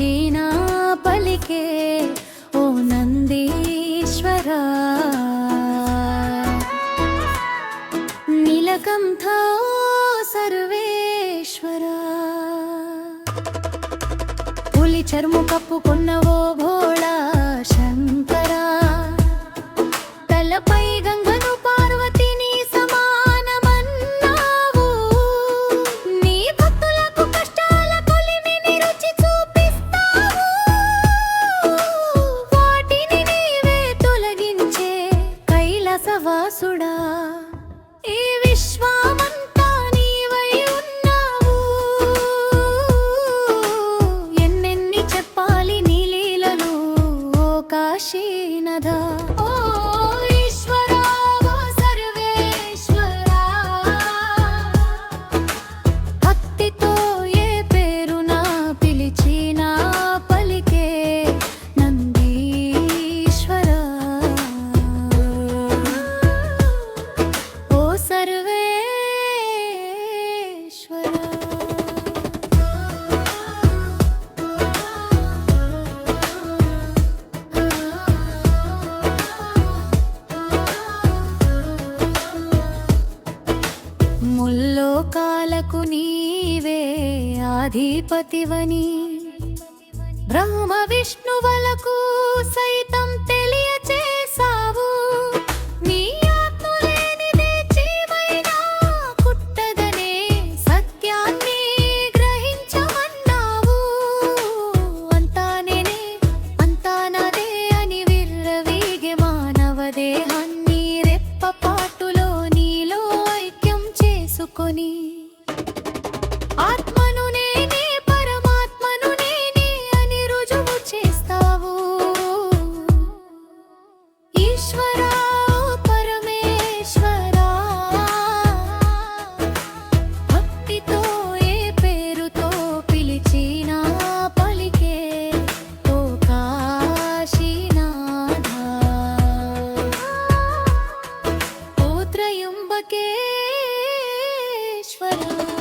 చీనా పలికే ఓ నందీశ్వర. నీలకంఠో సర్వేశ్వర. పులి చర్ము కప్పుకున్న ఓ భోళ ఈ విశ్వమంతా నీవై ఉన్నావు? ఎన్నెన్ని చెప్పాలి నీ లీలలు ఓ కాశీనదా? ముల్లోకాలకు నీవే ఆధిపతివని. బ్రహ్మ విష్ణువలకు సైతం చేసుకొని ఆత్మను నేనే పరమాత్మను నేనే అని రుజువు చేస్తావు. ఈశ్వరా పరమేశ్వరా భక్తితో ఏ పేరుతో పిలిచినా పలికే ఓ కాశీనాథ. ఓ Twitter.